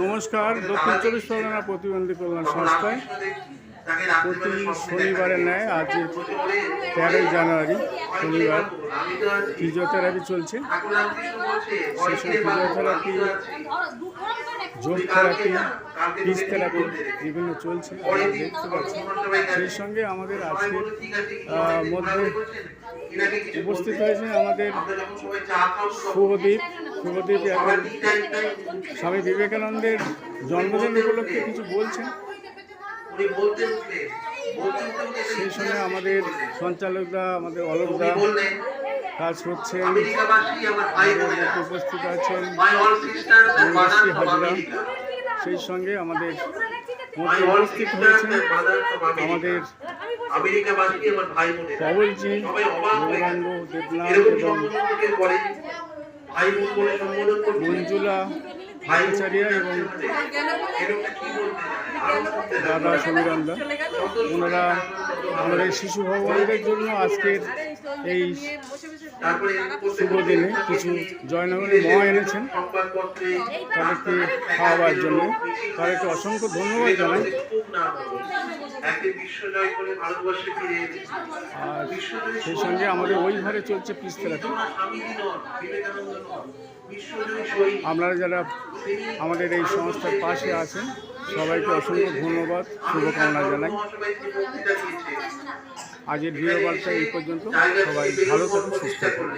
নমস্কার, দক্ষিণ চব্বিশ পরগনা প্রতিবন্ধী কল্যাণ সংস্থায় প্রতি শনিবারের ন্যায়, আজ তেরোই জানুয়ারি, শনিবার ফিজিওথেরাপি চলছে। সেসব ফিজিওথেরাপি যোগ থেরাপি পিস থেরাপি বিভিন্ন চলছে দেখতে পাচ্ছি সেই সঙ্গে আমাদের আজকের মধ্যে উপস্থিত হয়েছে আমাদের শুভদীপ শুভদীপ স্বামী বিবেকানন্দের জন্মদিন উপলক্ষে কিছু বলছেন? সেই সঙ্গে আমাদের সঞ্চালকদা আমাদের অলোকদা কাজ করছেন উপস্থিত আছেন। হাজরা। সেই সঙ্গে আমাদের উপস্থিত হয়েছেন আমাদের আমেরিকাবাসী আমার ভাই বোনেরা। কবলজি সবাই অবাক হয়ে গৌরাঙ্গ দেবনাথ এরকম এবং এবং দাদা সমীরন্দা ওনারা আমাদের শিশু ভগবানদের জন্য আজকের এই তারপরে শুভ দিনে কিছু জয়নগরের মহা এনেছেন। তাদেরকে খাওয়াবার জন্য। তাদেরকে অসংখ্য ধন্যবাদ জানাই। আর সেই সঙ্গে আমাদের ওই ঘরে চলছে পিস থেরাপি। আপনারা যারা আমাদের এই সংস্থার পাশে আছেন সবাইকে অসংখ্য ধন্যবাদ শুভকামনা জানাই। আজকের ভিডিও বার্তা এই পর্যন্ত। সবাই ভালো থাকুন সুস্থ থাকুন।